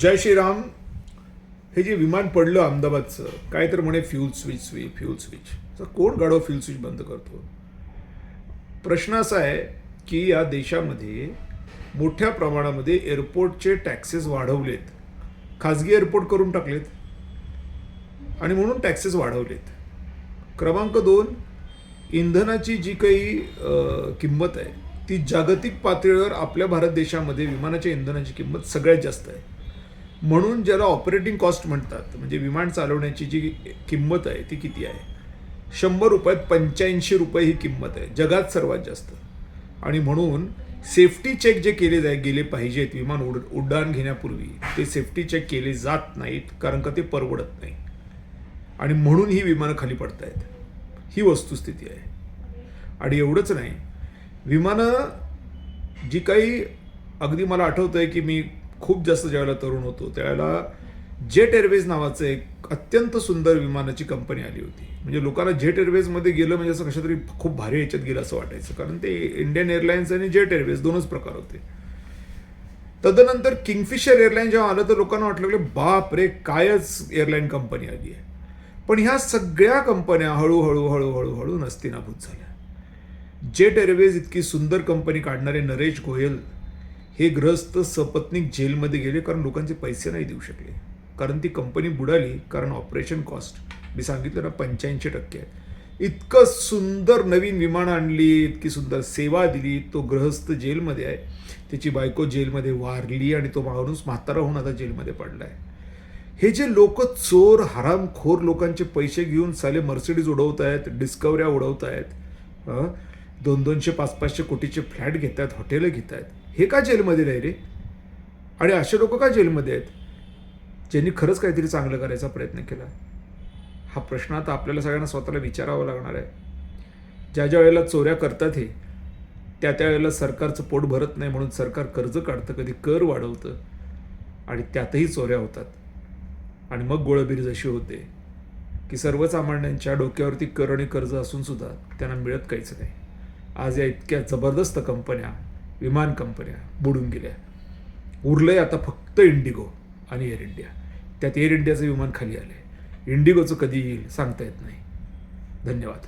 जय श्रीराम. हे जे विमान पडलं अहमदाबादचं काय तर म्हणे फ्यूल स्विच स्वी फ्यूल स्विच तर कोण गाडव फ्यूल स्विच बंद करतो? प्रश्न असा आहे की या देशामध्ये मोठ्या प्रमाणामध्ये एअरपोर्टचे टॅक्सेस वाढवलेत. खाजगी एअरपोर्ट करून टाकलेत. आणि म्हणून टॅक्सेस वाढवलेत. क्रमांक दोन इंधनाची जी काही किंमत आहे ती जागतिक पातळीवर आपल्या भारत देशामध्ये विमानाच्या इंधनाची किंमत सगळ्यात जास्त आहे. म्हणून ज्याला ऑपरेटिंग कॉस्ट म्हणतात म्हणजे विमान चालवण्याची जी किंमत आहे ती किती आहे? शंभर रुपयात पंच्याऐंशी रुपये ही किंमत आहे. जगात सर्वात जास्त. आणि म्हणून सेफ्टी चेक जे केले जाय गेले पाहिजेत विमान उड उड्डाण घेण्यापूर्वी ते सेफ्टी चेक केले जात नाहीत कारण का ते परवडत नाही. आणि म्हणून ही विमानं खाली पडतायत. ही वस्तुस्थिती आहे. आणि एवढंच नाही. विमानं जी काही अगदी मला आठवतं आहे की मी खूप जास्त ज्यावेळेला तरुण होतो त्यावेळेला जेट एअरवेज नावाचं एक अत्यंत सुंदर विमानाची कंपनी आली होती. म्हणजे लोकांना जेट एअरवेजमध्ये गेलं म्हणजे असं कशा तरी खूप भारी याच्यात गेलं असं वाटायचं. कारण ते इंडियन एअरलाईन्स आणि जेट एअरवेज दोनच प्रकार होते. तदनंतर किंगफिशर एअरलाईन जेव्हा आलं तर लोकांना वाटलं की बाप रे कायच एअरलाईन कंपनी आली आहे. पण ह्या सगळ्या कंपन्या हळूहळू हळूहळू हळू नसतीनाभूत झाल्या. जेट एअरवेज इतकी सुंदर कंपनी काढणारे नरेश गोयल हे ग्रस्त सपत्नीक जेलमध्ये गेले कारण लोकांचे पैसे नाही देऊ शकले. कारण ती कंपनी बुडाली कारण ऑपरेशन कॉस्ट. मी सांगितलं ना पंच्याऐंशी टक्के आहे इतकं सुंदर नवीन विमान आणली इतकी सुंदर सेवा दिली तो गृहस्थ जेलमध्ये आहे. त्याची बायको जेलमध्ये वारली आणि तो माणूस म्हातारा होऊन आता जेलमध्ये पडला आहे हे जे लोक चोर हरामखोर लोकांचे पैसे घेऊन साले मर्सिडीज उडवत आहेत डिस्कवऱ्या उडवत आहेत हं? दोन दोनशे पाच पाचशे कोटीचे फ्लॅट घेत आहेत हॉटेलं घेत आहेत हे का जेलमध्ये नाही रे? आणि असे लोक का जेलमध्ये आहेत? ज्यांनी खरंच काहीतरी चांगलं करायचा प्रयत्न केला. हा प्रश्न आता आपल्याला सगळ्यांना स्वतःला विचारावा लागणार आहे. ज्या ज्या वेळेला चोऱ्या करतात हे त्या त्या वेळेला सरकारचं पोट भरत नाही म्हणून सरकार कर्ज काढतं कधी कर वाढवतं आणि त्यातही चोऱ्या होतात. आणि मग गोळबीर जशी होते की सर्वसामान्यांच्या डोक्यावरती कर आणि कर्ज असूनसुद्धा त्यांना मिळत काहीच नाही. आज या इतक्या जबरदस्त कंपन्या विमान कंपन्या बुडून गेल्या. उरलंय आता फक्त इंडिगो आणि एअर इंडिया. त्यात एअर इंडियाचं विमान खाली आलं आहे इंडिगोचं कधी येईल सांगता येत नाही. धन्यवाद.